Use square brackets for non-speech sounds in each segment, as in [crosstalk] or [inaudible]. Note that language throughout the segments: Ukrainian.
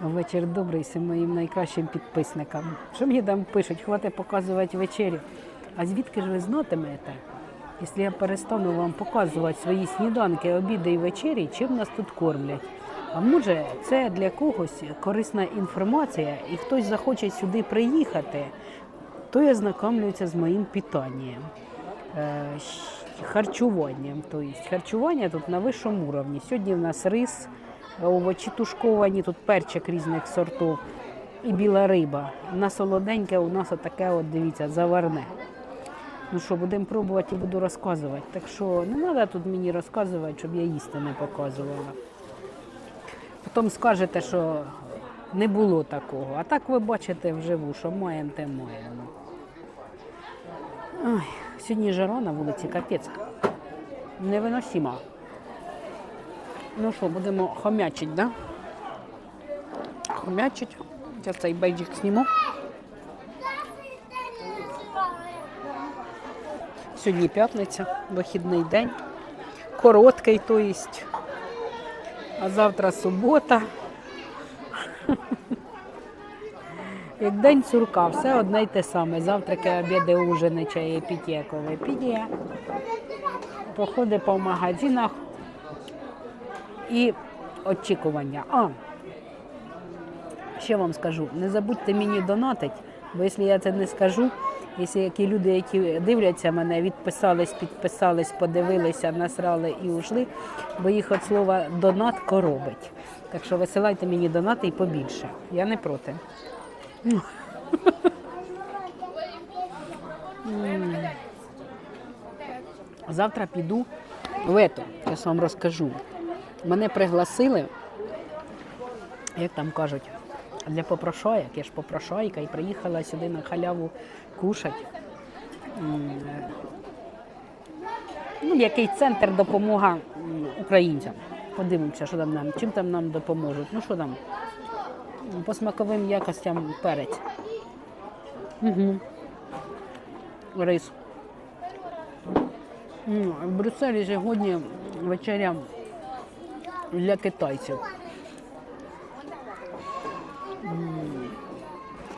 Вечір добрий всім моїм найкращим підписникам. Що мені там пишуть, хватить показувати вечерю. А звідки ж ви знатимете, якщо я перестану вам показувати свої сніданки, обіди і вечері, чим нас тут кормлять? А може, це для когось корисна інформація, і хтось захоче сюди приїхати, то я знайомлюся з моїм питанням. Е, харчуванням. Тобто харчування тут на вищому уровні. Сьогодні в нас рис, овочі тушковані, тут перчик різних сортів і біла риба. На солоденьке у нас отаке, от дивіться, заварне. Ну що, будемо пробувати і буду розказувати. Так що не треба тут мені розказувати, щоб я їсти не показувала. Потім скажете, що не було такого. А так ви бачите вживу, що маємо, те маємо. Ой, сьогодні жара на вулиці, капець. Невиносимо. Ну що, будемо хомячить, да? Хомячить. Зараз цей бейджик зніму. Сьогодні п'ятниця, вихідний день. Короткий, то єсть. А завтра субота. [laughs] Як день сурка, все одне й те саме. Завтраки, обіди, ужини, чаї, питє, коли підє. Походи по магазинах і очікування. А, ще вам скажу, не забудьте мені донатить, бо якщо я це не скажу, якщо які люди, які дивляться мене, відписались, підписались, подивилися, насрали і ушли, бо їх від слова донат коробить. Так що висилайте мені донати і побільше. Я не проти. Завтра піду в ето, я вам розкажу. Мене пригласили, як там кажуть, для попрошаєк. Я ж попрошайка і приїхала сюди на халяву кушати. Ну, який центр допомога українцям. Подивимося, що там нам, чим там нам допоможуть. Ну що там? По смаковим якостям перець. Угу. Рис. В Брюсселі сьогодні вечеря для китайців.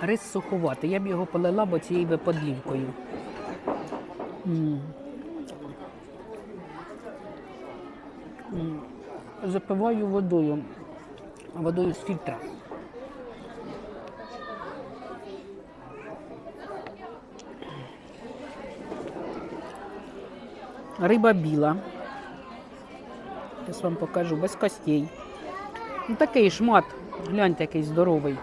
Рис суховатий. Я б його полила, бо цією би. Запиваю водою. Водою з фільтра. Риба біла. Зараз вам покажу, без костей. Ну, такий шмат, гляньте, який здоровий.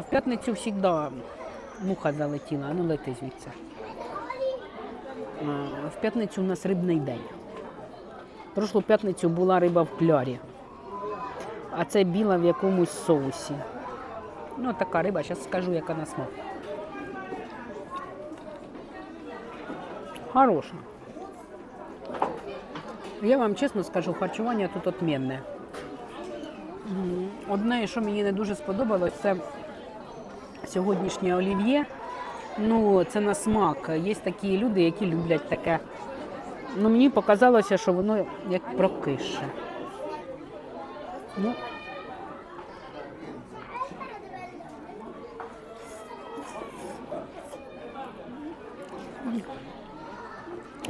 В п'ятницю завжди муха залетіла, ну лети звідси. В п'ятницю у нас рибний день. Прошлу п'ятницю була риба в клярі, а це біла в якомусь соусі. Ну, така риба, зараз скажу, яка на смак. Хороша. Я вам чесно скажу, харчування тут отмінне. Одне, що мені не дуже сподобалось, це сьогоднішнє олів'є. Ну, це на смак. Є такі люди, які люблять таке. Ну, мені показалося, що воно як прокише. Ну,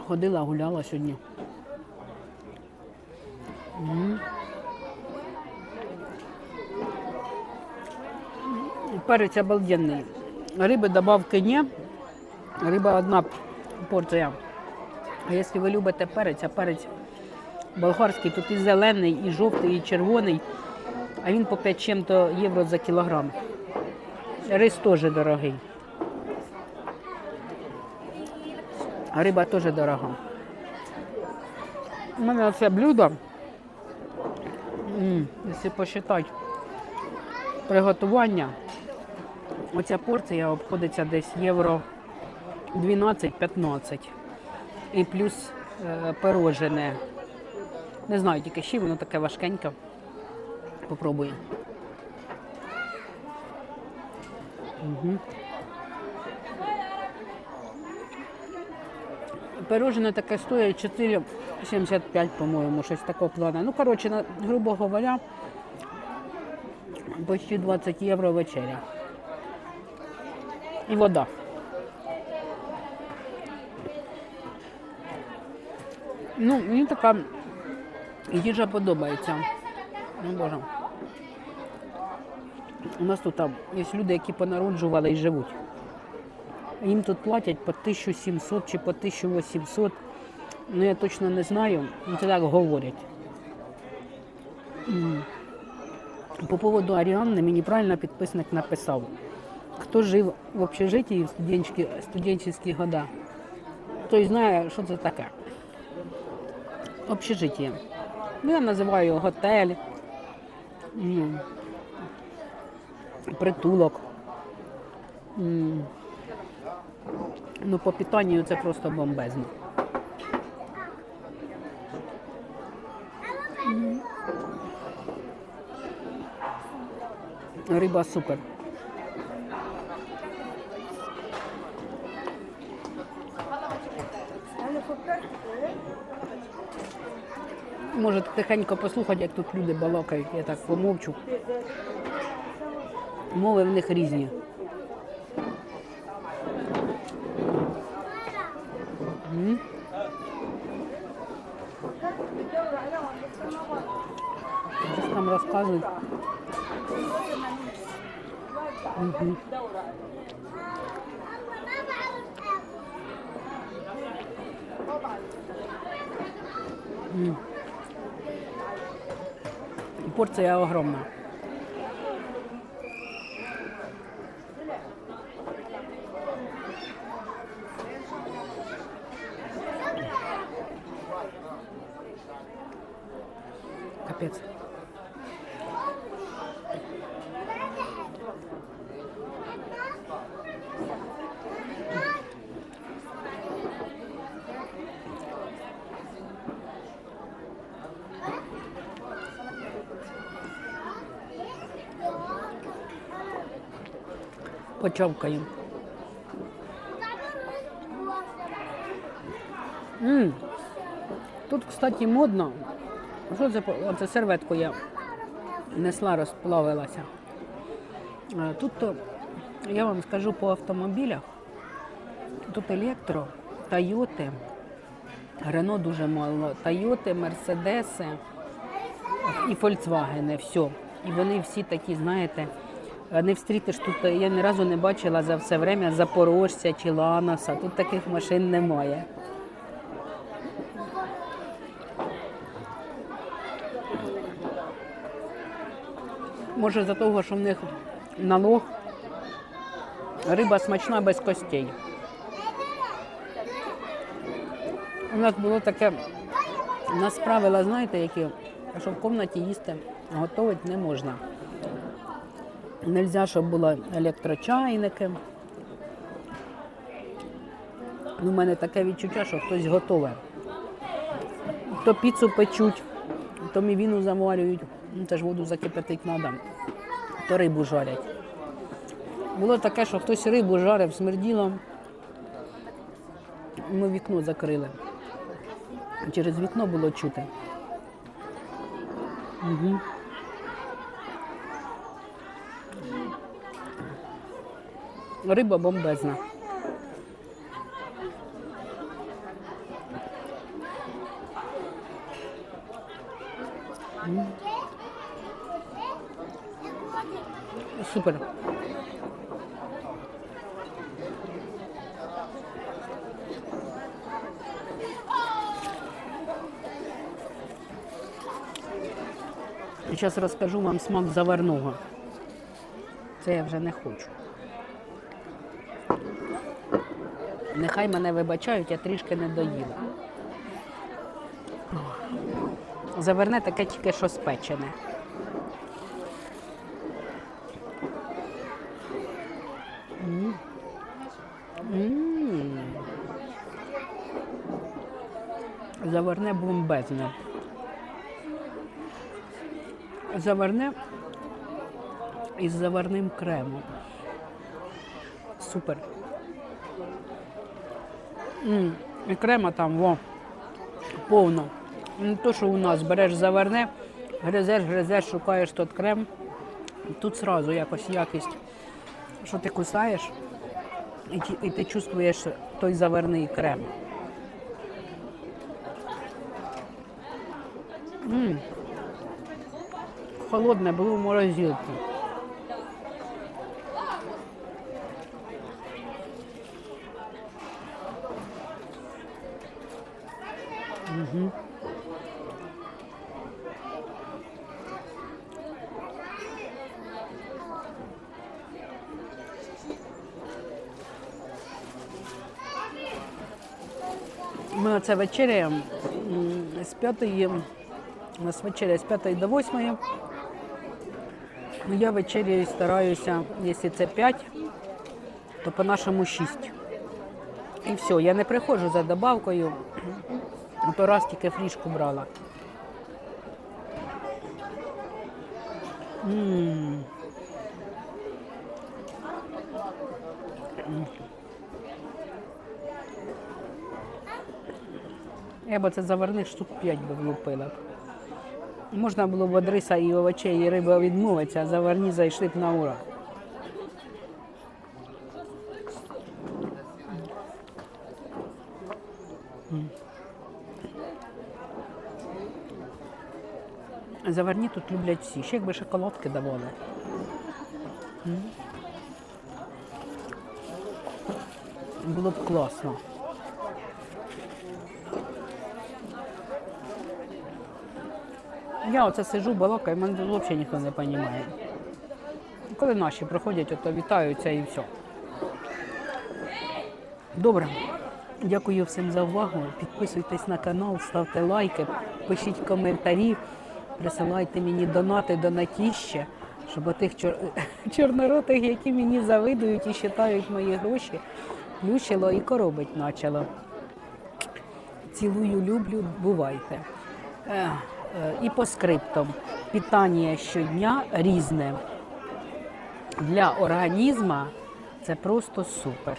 ходила, гуляла сьогодні. Перець обалденний. Риби добавки ні. Риба одна порція. А якщо ви любите перець, а перець болгарський, тут і зелений, і жовтий, і червоний, а він по 5 чим-то євро за кілограм. Рис теж дорогий. А риба теж дорога. У мене це блюдо, якщо посчитати приготування, оця порція обходиться десь євро 12-15. І плюс е, пирожене. Не знаю тільки ще, воно таке важкеньке. Попробую. Угу. Пирожне таке стоїть 4,75, по-моєму, щось такого плану. Ну, коротше, грубо говоря, Почти 20 євро вечеря. І вода. Ну, мені така їжа подобається. Ну, Боже. У нас тут там є люди, які понароджували і живуть. Їм тут платять по 1700 чи по 1800. Ну, я точно не знаю. Це так говорять. По поводу Аріанни мені правильно підписник написав. Хто жив в общежитті в студентські года, той знає, що це таке. Общежиття. Ну, я називаю готель, притулок. Ну, по питанню це просто бомбезно. Риба супер. Можете тихенько послухати, як тут люди балакають, я так помовчу. Мови в них різні. М. Щось там розказують. Мгм. М. Порція огромна. Капець. Почавкаю. М. Тут, кстати, модно. Що це? Оце серветку я несла, розплавилася. Тут я вам скажу по автомобілях. Тут електро, Тойоти, Рено дуже мало, Тойоти, Мерседеси і Фольксвагени, все. І вони всі такі, знаєте, не встрітиш тут. Я ні разу не бачила за все время Запорожця чи Ланоса. Тут таких машин немає. Може, за того, що в них налог риба смачна без костей. У нас було таке, у нас правила, знаєте, які, що в кімнаті їсти готувати не можна. Нельзя, щоб були електрочайники. У мене таке відчуття, що хтось готове. То піцу печуть, то мівіну заварюють, ну це ж воду закипятить треба, то рибу жарять. Було таке, що хтось рибу жарив, смерділо. Ми вікно закрили. Через вікно було чути. Угу. Риба бомбезна. Супер. Зараз розкажу вам смак заварного. Це я вже не хочу. Нехай мене вибачають, я трішки не доїла. Заверне таке тільки що спечене. Заварне бомбезне. Заварне із заварним кремом. Супер. М, І крема там, во, повно. Не то, що у нас береш заварне, гризеш, гризеш, шукаєш тот крем Тут сразу якось якість, що ти кусаєш, і, і ти чувствуєш той заварний крем. М. Холодне було в морозилці. Ми оце вечеряємо з п'ятої, у нас вечеря з п'ятої до восьмої. Ну, Я вечеряю стараюся, якщо це 5, то по-нашому 6. І все, я не приходжу за добавкою, то раз тільки фрішку брала. М. Я б це заварних штук 5 би влупила. Можна було б риса і овочей, і риби відмовитися, а заварні зайшли б на ура. Заварні тут люблять всі. Ще якби шоколадки давали. Було б класно. Я оце сижу, балакаю, мене взагалі ніхто не розуміє. Коли наші приходять, то вітаються і все. Добре. Дякую всім за увагу. Підписуйтесь на канал, ставте лайки, пишіть коментарі, присилайте мені донати, донатіще, щоб отих чор... [laughs] чорноротих, які мені завидують і вважають мої гроші, плющило і коробить почало. Цілую, люблю, бувайте. Е, І по скриптам. Питання щодня різне. Для організму це просто супер.